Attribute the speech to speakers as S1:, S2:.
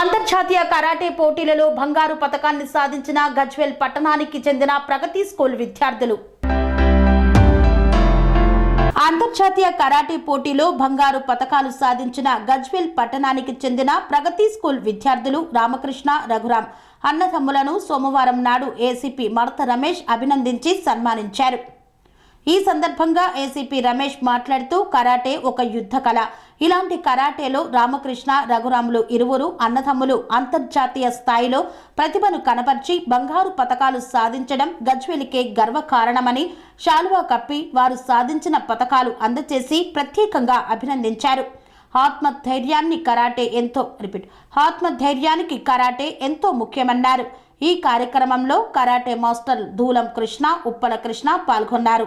S1: అంతర్జాతీయ కరాటే పోటీలలో బంగారు పతకాన్ని సాధించిన గజ్వెల్ పట్టణానికి చెందిన ప్రగతి స్కూల్ విద్యార్థులు. అంతర్జాతీయ కరాటే పోటీలో బంగారు పతకాలు సాధించిన గజ్వెల్ పట్టణానికి చెందిన ప్రగతి స్కూల్ విద్యార్థులు రామకృష్ణ రఘురాం అన్నదమ్ములను సోమవారం నాడు ఏసీపీ మడత రమేష్ అభినందించి సన్మానించారు. ఈ సందర్భంగా ఏసీపీ రమేష్ మాట్లాడుతూ కరాటే ఒక యుద్ధ కళ. ఇలాంటి కరాటేలో రామకృష్ణ రఘురాములు ఇరువురు అన్నదమ్ములు అంతర్జాతీయ స్థాయిలో ప్రతిభను కనపర్చి బంగారు పథకాలు సాధించడం గజ్వెలికే గర్వకారణమని శాలువా కప్పి వారు సాధించిన పథకాలు అందచేసి ప్రత్యేకంగా అభినందించారు. ఆత్మధైర్యాన్ని కరాటే ఎంతో రిపీట్ ఆత్మధైర్యానికి కరాటే ఎంతో ముఖ్యమన్నారు. ఈ కార్యక్రమంలో కరాటే మాస్టర్ దూలం కృష్ణ ఉప్పల కృష్ణ పాల్గొన్నారు.